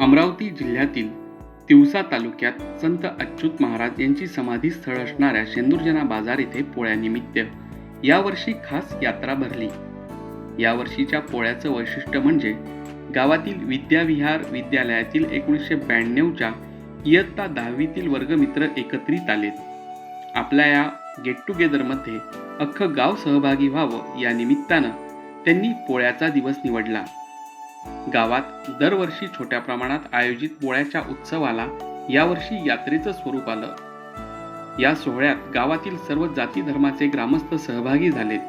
अमरावती जिल्ह्यातील तिवसा तालुक्यात संत अच्युत महाराज यांची समाधी स्थळ असणाऱ्या शेंदूरजना बाजार येथे पोळ्यानिमित्त यावर्षी खास यात्रा भरली. यावर्षीच्या पोळ्याचं वैशिष्ट्य म्हणजे गावातील विद्याविहार विद्यालयातील एकोणीसशे ब्याण्णवच्या इयत्ता दहावीतील वर्गमित्र एकत्रित आलेत. आपल्या या गेट टुगेदरमध्ये अख्खं गाव सहभागी व्हावं या निमित्तानं त्यांनी पोळ्याचा दिवस निवडला. गावात दरवर्षी छोट्या प्रमाणात आयोजित पोळ्याच्या उत्सवाला यावर्षी यात्रेचं स्वरूप आलं. या सोहळ्यात गावातील सर्व जाती धर्माचे ग्रामस्थ सहभागी झालेत.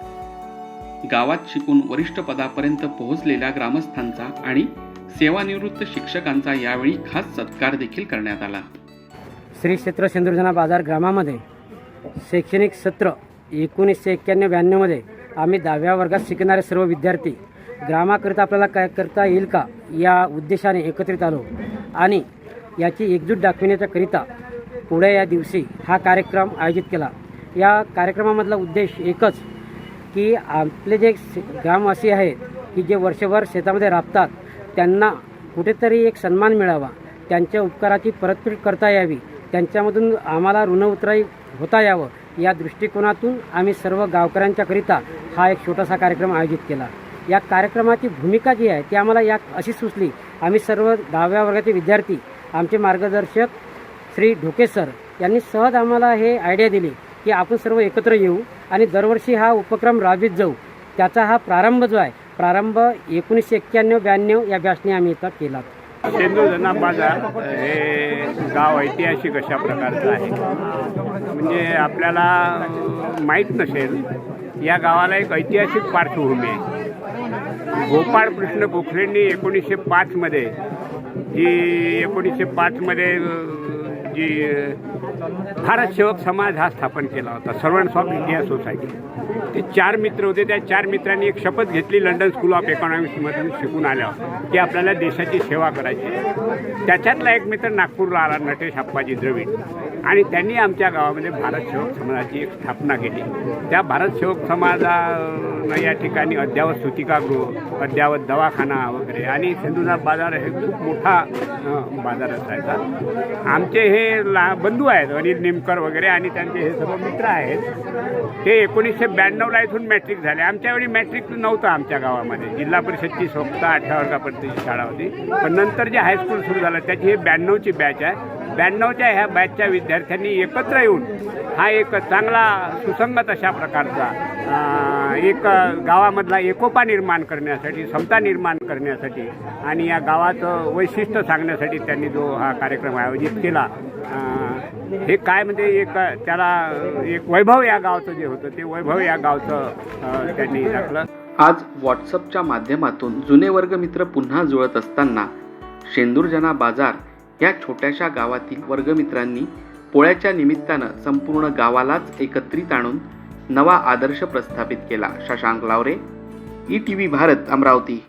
गावात शिकून वरिष्ठ पदापर्यंत पोहोचलेल्या ग्रामस्थांचा आणि सेवानिवृत्त शिक्षकांचा यावेळी खास सत्कार देखील करण्यात आला. श्री क्षेत्र सिंधुर्जना बाजार ग्रामामध्ये शैक्षणिक सत्र एकोणीसशे एक्क्याण्णव ब्याण्णवमध्ये आम्ही दहाव्या वर्गात शिकणारे सर्व विद्यार्थी ग्रामाकरिता आपल्याला काय करता येईल का? या उद्देशाने एकत्रित आलो. आणि याची एकजूट दाखविण्याच्याकरिता पुढे या दिवशी हा कार्यक्रम आयोजित केला. या कार्यक्रमामधला उद्देश एकच की आपले जे ग्रामवासी आहेत की जे वर्षभर शेतामध्ये राबतात त्यांना कुठेतरी एक सन्मान मिळावा. त्यांच्या उपकाराची परतफेड करता यावी. त्यांच्यामधून आम्हाला ऋण उतराई होता यावं. या दृष्टिकोनातून आम्ही सर्व गावकऱ्यांच्याकरिता हा एक छोटासा कार्यक्रम आयोजित केला. या कार्यक्रमाची भूमिका जी आहे ती आम्हाला या अशी सुचली. आम्ही सर्व दहाव्या वर्गाचे विद्यार्थी आमचे मार्गदर्शक श्री ढोके सर यांनी सहज आम्हाला हे आयडिया दिली की आपण सर्व एकत्र येऊ आणि दरवर्षी हा उपक्रम राबवित जाऊ. त्याचा हा प्रारंभ जो आहे प्रारंभ एकोणीसशे एक्क्याण्णव ब्याण्णव या बॅचने आम्ही इथं केला. शेंदूरजना बाजार हे गाव ऐतिहासिक अशा प्रकारचं आहे. म्हणजे आपल्याला माहीत नसेल या गावाला एक ऐतिहासिक पार्श्वभूमी आहे. गोपाळ कृष्ण गोखलेंनी एकोणीसशे पाचमध्ये जी एकोणीसशे पाचमध्ये जी भारत सेवक समाज हा स्थापन केला होता सर्वंट्स ऑफ इंडिया सोसायटी. ते चार मित्र होते त्या चार मित्रांनी एक शपथ घेतली लंडन स्कूल ऑफ इकॉनॉमिक्समधून शिकून आल्यावर की आपल्याला देशाची सेवा करायची त्याच्यातला एक मित्र नागपूरला आला नटेश अप्पाजी द्रविड. आणि त्यांनी आमच्या गावामध्ये भारत सेवक समाजाची एक स्थापना केली. त्या भारत सेवक समाजानं या ठिकाणी अद्यावत सुतिकागृह अद्यावत दवाखाना वगैरे आणि सिंधुनाथ बाजार हे खूप मोठा बाजार असायचा. आमचे हे ला बंधू आहेत अनिल निमकर वगैरे आणि त्यांचे हे सर्व मित्र आहेत. ते एकोणीसशे ब्याण्णवला इथून मॅट्रिक झाले. आमच्यावेळी मॅट्रिक नव्हतं आमच्या गावामध्ये. जिल्हा परिषदची स्वतः अठरा वर्गापर्यंतची शाळा होती. पण नंतर जे हायस्कूल सुरू झालं त्याची हे ब्याण्णवची बॅच आहे. ब्याण्णवच्या ह्या बॅचच्या विद्यार्थ्यांनी एकत्र येऊन हा एक चांगला सुसंगत अशा प्रकारचा एक गावामधला एकोपा निर्माण करण्यासाठी समता निर्माण करण्यासाठी आणि या गावाचं वैशिष्ट्य सांगण्यासाठी त्यांनी जो हा कार्यक्रम आयोजित केला. हे काय म्हणजे एक त्याला एक वैभव या गावचं जे होतं ते वैभव या गावचं त्यांनी दाखलं आज व्हॉट्सअपच्या माध्यमातून जुने वर्गमित्र पुन्हा जुळत असताना शेंदूरजना बाजार या छोट्याशा गावातील वर्गमित्रांनी पोळ्याच्या निमित्तानं संपूर्ण गावालाच एकत्रित आणून नवा आदर्श प्रस्थापित केला. Shashank Lavare E T V Bharat Amravati.